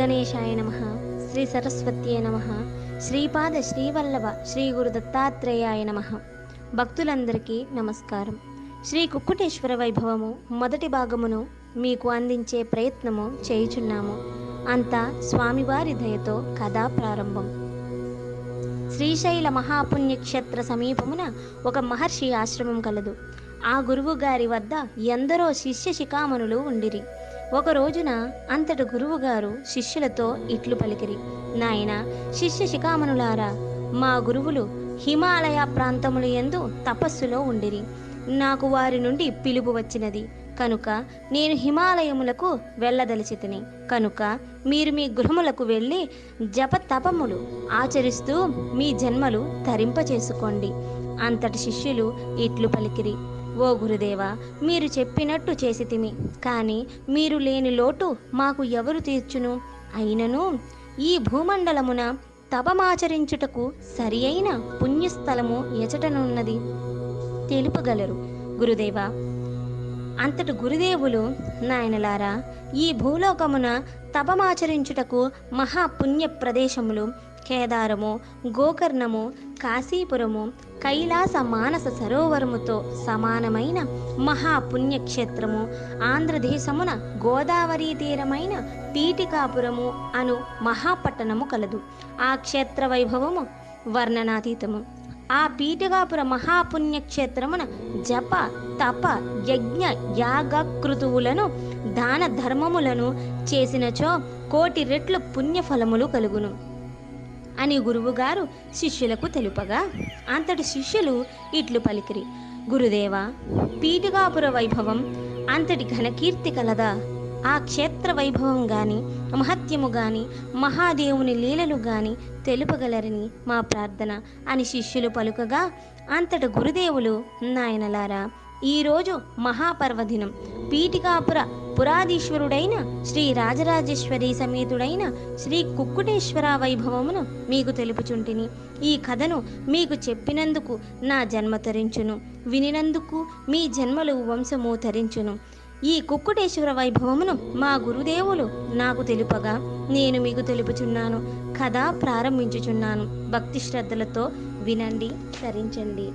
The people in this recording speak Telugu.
గణేశాయ నమ శ్రీ సరస్వత్యే నమ శ్రీపాద శ్రీవల్లభ శ్రీ గురు దత్తాత్రేయాయ నమ భక్తులందరికీ నమస్కారం. శ్రీ కుక్కుటేశ్వర వైభవము మొదటి భాగమును మీకు అందించే ప్రయత్నము చేయుచున్నాము. అంతా స్వామివారి దయతో కథా ప్రారంభం. శ్రీశైల మహాపుణ్యక్షేత్ర సమీపమున ఒక మహర్షి ఆశ్రమం కలదు. ఆ గురువు గారి వద్ద ఎందరో శిష్య శిఖామణులు ఉండిరి. ఒక రోజున అంతటి గురువుగారు శిష్యులతో ఇట్లు పలికిరి. నాయన శిష్య శిఖామణులారా మా గురువులు హిమాలయ ప్రాంతములు ఎందు తపస్సులో ఉండిరి. నాకు వారి నుండి పిలుపు వచ్చినది. కనుక నేను హిమాలయములకు వెళ్ళదలిచితిని. కనుక మీరు మీ గృహములకు వెళ్ళి జప తపములు ఆచరిస్తూ మీ జన్మలు తరింపచేసుకోండి. అంతటి శిష్యులు ఇట్లు పలికిరి. ఓ గురుదేవా మీరు చెప్పినట్టు చేసితిమి కానీ మీరు లేని లోటు మాకు ఎవరు తీర్చును? అయినను ఈ భూమండలమున తపమాచరించుటకు సరి అయిన పుణ్యస్థలము ఎచటనున్నది. తెలుపగలరు. గురుదేవా అంతటి గురుదేవులు నాయనలారా ఈ భూలోకమున తపమాచరించుటకు మహాపుణ్య ప్రదేశములు కేదారము గోకర్ణము కాశీపురము కైలాస మానస సరోవరముతో సమానమైన మహాపుణ్యక్షేత్రము ఆంధ్రదేశమున గోదావరి తీరమైన పీఠికాపురము అను మహాపట్టణము కలదు. ఆ క్షేత్ర వైభవము వర్ణనాతీతము. ఆ పీఠకాపుర మహాపుణ్యక్షేత్రమున జప తప యజ్ఞ యాగకృతువులను దాన ధర్మములను చేసినచో కోటి రెట్లు పుణ్యఫలములు కలుగును. అని గురువుగారు శిష్యులకు తెలుపగా అంతటి శిష్యులు ఇట్లు పలికిరి. గురుదేవా పీఠికాపుర వైభవం అంతటి ఘనకీర్తి కలదా? ఆ క్షేత్ర వైభవం గాని మహత్యము గాని మహాదేవుని లీలలు గాని తెలుపగలరని మా ప్రార్థన అని శిష్యులు పలుకగా అంతటి గురుదేవులు నాయనలారా ఈరోజు మహాపర్వదినం. పీఠికాపుర పురాధీశ్వరుడైన శ్రీ రాజరాజేశ్వరి సమేతుడైన శ్రీ కుక్కుటేశ్వర వైభవమును మీకు తెలుపుచుంటిని. ఈ కథను మీకు చెప్పినందుకు నా జన్మ తరించును. వినినందుకు మీ జన్మలు వంశము తరించును. ఈ కుక్కుటేశ్వర వైభవమును మా గురుదేవులు నాకు తెలుపగా నేను మీకు తెలుపుచున్నాను. కథ ప్రారంభించుచున్నాను. భక్తి శ్రద్ధలతో వినండి తరించండి.